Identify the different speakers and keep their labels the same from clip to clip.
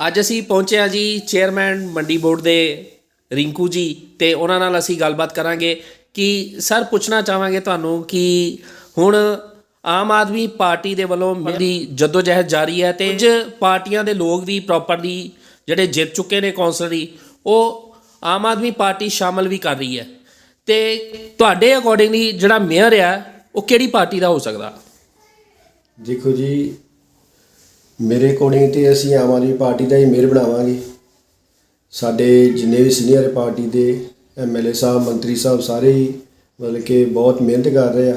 Speaker 1: ਅੱਜ ਅਸੀਂ ਪਹੁੰਚੇ ਹਾਂ ਜੀ ਚੇਅਰਮੈਨ ਮੰਡੀ ਬੋਰਡ ਦੇ ਰਿੰਕੂ ਜੀ ਤੇ ਉਹਨਾਂ ਨਾਲ ਅਸੀਂ ਗੱਲਬਾਤ ਕਰਾਂਗੇ ਕਿ ਸਰ ਪੁੱਛਣਾ ਚਾਹਾਂਗੇ ਤੁਹਾਨੂੰ ਕਿ ਹੁਣ ਆਮ ਆਦਮੀ ਪਾਰਟੀ ਦੇ ਵੱਲੋਂ ਮੇਰੀ ਜਦੋਜਹਿਦ ਜਾਰੀ ਹੈ ਤੇ ਕੁਝ ਪਾਰਟੀਆਂ ਦੇ ਲੋਕ ਵੀ ਪ੍ਰੋਪਰਲੀ ਜਿਹੜੇ ਜਿੱਤ ਚੁੱਕੇ ਨੇ ਕੌਂਸਲਰੀ ਉਹ ਆਮ ਆਦਮੀ ਪਾਰਟੀ ਸ਼ਾਮਲ ਵੀ ਕਰ ਰਹੀ ਹੈ। ਤੇ ਤੁਹਾਡੇ ਅਕੋਰਡਿੰਗਲੀ ਜਿਹੜਾ ਮੇਅਰ ਆ, ਉਹ ਕਿਹੜੀ ਪਾਰਟੀ ਦਾ ਹੋ ਸਕਦਾ?
Speaker 2: ਦੇਖੋ ਜੀ ਮੇਰੇ ਅਕੋਰਡਿੰਗ ਤੇ ਅਸੀਂ ਆਮ ਆਦਮੀ ਪਾਰਟੀ ਦਾ ਹੀ ਮੇਅਰ ਬਣਾਵਾਂਗੇ। ਸਾਡੇ ਜਿੰਨੇ ਵੀ ਸੀਨੀਅਰ ਪਾਰਟੀ ਦੇ ਐਮਐਲਏ ਸਾਹਿਬ, ਮੰਤਰੀ ਸਾਹਿਬ ਸਾਰੇ ਹੀ ਮਤਲਬ ਕਿ ਬਹੁਤ ਮਿਹਨਤ ਕਰ ਰਹੇ ਆ।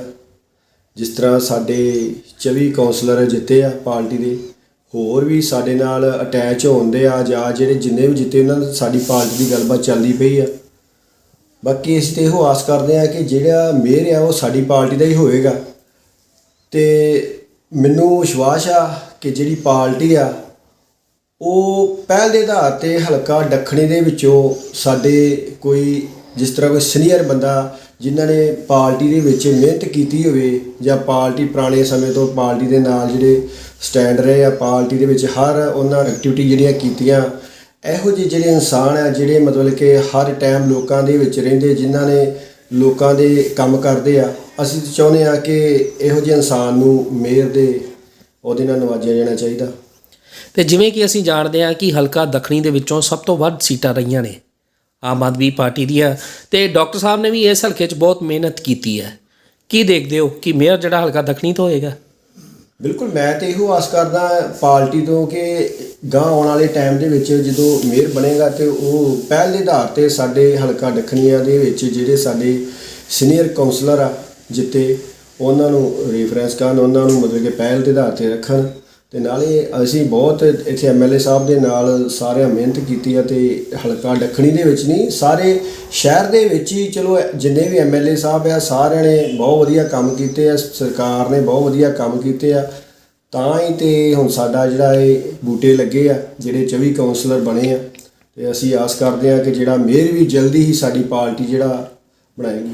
Speaker 2: ਜਿਸ ਤਰ੍ਹਾਂ ਸਾਡੇ 24 ਕਾਉਂਸਲਰ ਜਿੱਤੇ ਆ ਪਾਰਟੀ ਦੇ, ਹੋਰ ਵੀ ਸਾਡੇ ਨਾਲ ਅਟੈਚ ਹੋਣਦੇ ਆ ਜਾਂ ਜਿਹੜੇ ਜਿੰਨੇ ਵੀ ਜਿੱਤੇ ਉਹਨਾਂ ਨਾਲ ਸਾਡੀ ਪਾਰਟੀ ਦੀ ਗੱਲਬਾਤ ਚੱਲਦੀ ਪਈ ਆ। ਬਾਕੀ ਅਸੀਂ ਤੇ ਇਹੋ ਆਸ ਕਰਦੇ ਆ ਕਿ ਜਿਹੜਾ ਮੇਅਰ ਆ ਉਹ ਸਾਡੀ ਪਾਰਟੀ ਦਾ ਹੀ ਹੋਵੇਗਾ ਤੇ ਮੈਨੂੰ ਵਿਸ਼ਵਾਸ ਆ ਕਿ ਜਿਹੜੀ ਪਾਰਟੀ ਆ, ਉਹ ਪਹਿਲ ਦੇ ਆਧਾਰ ਤੇ ਹਲਕਾ ਦੱਖਣੀ ਦੇ ਵਿੱਚੋਂ ਸਾਡੇ ਕੋਈ ਜਿਸ ਤਰ੍ਹਾਂ ਕੋਈ ਸੀਨੀਅਰ ਬੰਦਾ ਜਿਨ੍ਹਾਂ ਨੇ ਪਾਰਟੀ ਦੇ ਵਿੱਚ ਮਿਹਨਤ ਕੀਤੀ ਹੋਵੇ ਜਾਂ ਪਾਰਟੀ ਪੁਰਾਣੇ ਸਮੇਂ ਤੋਂ ਪਾਰਟੀ ਦੇ ਨਾਲ ਜਿਹੜੇ ਸਟੈਂਡ ਰਹੇ ਆ, ਪਾਰਟੀ ਦੇ ਵਿੱਚ ਹਰ ਉਹਨਾਂ ਐਕਟੀਵਿਟੀ ਜਿਹੜੀਆਂ ਕੀਤੀਆਂ, ਇਹੋ ਜਿਹੇ ਜਿਹੜੇ ਇਨਸਾਨ ਆ ਜਿਹੜੇ ਮਤਲਬ ਕਿ ਹਰ ਟਾਈਮ ਲੋਕਾਂ ਦੇ ਵਿੱਚ ਰਹਿੰਦੇ, ਜਿਨ੍ਹਾਂ ਨੇ ਲੋਕਾਂ ਦੇ ਕੰਮ ਕਰਦੇ ਆ। ਅਸੀਂ ਚਾਹੁੰਦੇ ਆ ਕਿ ਇਹੋ ਜਿਹੇ ਇਨਸਾਨ ਨੂੰ ਮੇਅਰ ਦੇ, ਉਹਦੇ ਨਾਲ ਨਵਾਜਿਆ ਜਾਣਾ ਚਾਹੀਦਾ।
Speaker 1: ਤੇ ਜਿਵੇਂ ਕਿ ਅਸੀਂ ਜਾਣਦੇ ਹਾਂ ਕਿ ਹਲਕਾ ਦੱਖਣੀ ਦੇ ਵਿੱਚੋਂ ਸਭ ਤੋਂ ਵੱਧ ਸੀਟਾਂ ਰਹੀਆਂ ਨੇ ਆਮ ਆਦਮੀ ਪਾਰਟੀ ਦੀਆਂ। ਤੇ ਡਾਕਟਰ ਸਾਹਿਬ ਨੇ ਵੀ ਇਸ ਹਲਕੇ 'ਚ ਬਹੁਤ ਮਿਹਨਤ ਕੀਤੀ ਹੈ। ਕੀ ਦੇਖਦੇ ਹੋ ਕਿ ਮੇਅਰ ਜਿਹੜਾ ਹਲਕਾ ਦੱਖਣੀ ਤੋਂ ਹੋਏਗਾ?
Speaker 2: ਬਿਲਕੁਲ, ਮੈਂ ਤੇ ਇਹੋ ਆਸ ਕਰਦਾ ਪਾਰਟੀ ਤੋਂ ਕਿ ਗਾਂ ਆਉਣ ਵਾਲੇ ਟਾਈਮ ਦੇ ਵਿੱਚ ਜਦੋਂ ਮੇਅਰ ਬਣੇਗਾ ਤੇ ਉਹ ਪਹਿਲ ਦੇ ਆਧਾਰ ਤੇ ਸਾਡੇ ਹਲਕਾ ਦੱਖਣੀਆਂ ਦੇ ਵਿੱਚ ਜਿਹੜੇ ਸਾਡੇ ਸੀਨੀਅਰ ਕਾਉਂਸਲਰ ਆ, ਜਿੱਤੇ ਉਹਨਾਂ ਨੂੰ ਰੈਫਰੈਂਸ ਕਰਨ, ਉਹਨਾਂ ਨੂੰ ਮਤਲਬ ਕਿ ਪਹਿਲ ਦੇ ਆਧਾਰ ਤੇ ਰੱਖਣ। ਤੇ ਨਾਲੇ ਅਸੀਂ ਬਹੁਤ ਇੱਥੇ ਐਮਐਲਏ ਸਾਹਿਬ ਦੇ ਨਾਲ ਸਾਰਿਆਂ ਮਿਹਨਤ ਕੀਤੀ ਆ ਤੇ ਹਲਕਾ ਦੱਖਣੀ ਦੇ ਵਿੱਚ ਨਹੀਂ, ਸਾਰੇ ਸ਼ਹਿਰ ਦੇ ਵਿੱਚ ਹੀ ਚਲੋ ਜਿੰਨੇ ਵੀ ਐਮਐਲਏ ਸਾਹਿਬ ਆ, ਸਾਰਿਆਂ ਨੇ ਬਹੁਤ ਵਧੀਆ ਕੰਮ ਕੀਤੇ ਆ, ਸਰਕਾਰ ਨੇ ਬਹੁਤ ਵਧੀਆ ਕੰਮ ਕੀਤੇ ਆ। ਤਾਂ ਹੀ ਤੇ ਹੁਣ ਸਾਡਾ ਜਿਹੜਾ ਇਹ ਬੂਟੇ ਲੱਗੇ ਆ, ਜਿਹੜੇ 24 ਕਾਉਂਸਲਰ ਬਣੇ ਆ। ਤੇ ਅਸੀਂ ਆਸ ਕਰਦੇ ਆ ਕਿ ਜਿਹੜਾ ਮੇਅਰ ਵੀ ਜਲਦੀ ਹੀ ਸਾਡੀ ਪਾਰਟੀ ਜਿਹੜਾ ਬਣਾਏਗੀ।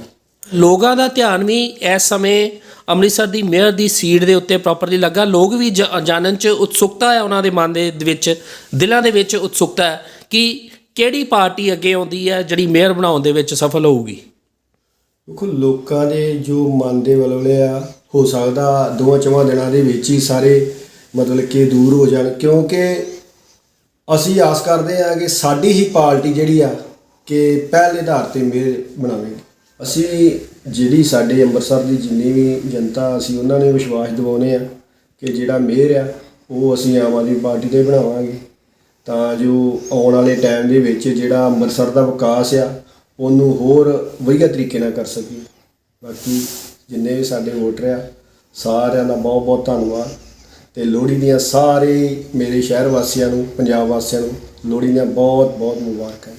Speaker 1: ਲੋਕਾਂ ਦਾ ਧਿਆਨ ਵੀ ਇਸ ਸਮੇਂ ਅੰਮ੍ਰਿਤਸਰ ਦੀ ਮੇਅਰ ਦੀ ਸੀਟ ਦੇ ਉੱਤੇ ਪ੍ਰੋਪਰਲੀ ਲੱਗਾ। ਲੋਕ ਵੀ ਜਾਣਨ 'ਚ ਉਤਸੁਕਤਾ ਹੈ, ਉਹਨਾਂ ਦੇ ਮਨ ਦੇ ਵਿੱਚ, ਦਿਲਾਂ ਦੇ ਵਿੱਚ ਉਤਸੁਕਤਾ ਹੈ ਕਿ ਕਿਹੜੀ ਪਾਰਟੀ ਅੱਗੇ ਆਉਂਦੀ ਹੈ, ਜਿਹੜੀ ਮੇਅਰ ਬਣਾਉਣ ਦੇ ਵਿੱਚ ਸਫਲ ਹੋਊਗੀ।
Speaker 2: ਦੇਖੋ, ਲੋਕਾਂ ਦੇ ਜੋ ਮਨ ਦੇ ਵਲਵਲੇ ਆ, ਹੋ ਸਕਦਾ ਦੋਵਾਂ ਚਵਾਂ ਦਿਨਾਂ ਦੇ ਵਿੱਚ ਹੀ ਸਾਰੇ ਮਤਲਬ ਕਿ ਦੂਰ ਹੋ ਜਾਣ, ਕਿਉਂਕਿ ਅਸੀਂ ਆਸ ਕਰਦੇ ਹਾਂ ਕਿ ਸਾਡੀ ਹੀ ਪਾਰਟੀ ਜਿਹੜੀ ਆ, ਕਿ ਪਹਿਲੇ ਆਧਾਰ ਤੇ ਮੇਅਰ ਬਣਾਵੇਗੀ। ਅਸੀਂ ਜਿਹੜੀ ਸਾਡੇ ਅੰਮ੍ਰਿਤਸਰ ਦੀ ਜਿੰਨੀ ਵੀ ਜਨਤਾ, ਅਸੀਂ ਉਹਨਾਂ ਨੇ ਵਿਸ਼ਵਾਸ ਦਿਵਾਉਂਦੇ ਆ ਕਿ ਜਿਹੜਾ ਮੇਅਰ ਆ, ਉਹ ਅਸੀਂ ਆਮ ਆਦਮੀ ਪਾਰਟੀ ਦੇ ਬਣਾਵਾਂਗੇ। ਤਾਂ ਜੋ ਆਉਣ ਵਾਲੇ ਟਾਈਮ ਦੇ ਵਿੱਚ ਜਿਹੜਾ ਅੰਮ੍ਰਿਤਸਰ ਦਾ ਵਿਕਾਸ ਆ, ਉਹਨੂੰ ਹੋਰ ਵਧੀਆ ਤਰੀਕੇ ਨਾਲ ਕਰ ਸਕੀਏ। ਬਾਕੀ ਜਿੰਨੇ ਵੀ ਸਾਡੇ ਵੋਟਰ ਆ, ਸਾਰਿਆਂ ਦਾ ਬਹੁਤ ਬਹੁਤ ਧੰਨਵਾਦ। ਤੇ ਲੋਹੜੀ ਦੀਆਂ ਸਾਰੇ ਮੇਰੇ ਸ਼ਹਿਰ ਵਾਸੀਆਂ ਨੂੰ, ਪੰਜਾਬ ਵਾਸੀਆਂ ਨੂੰ, ਲੋਹੜੀ ਦੀਆਂ ਬਹੁਤ ਬਹੁਤ ਮੁਬਾਰਕਾਂ।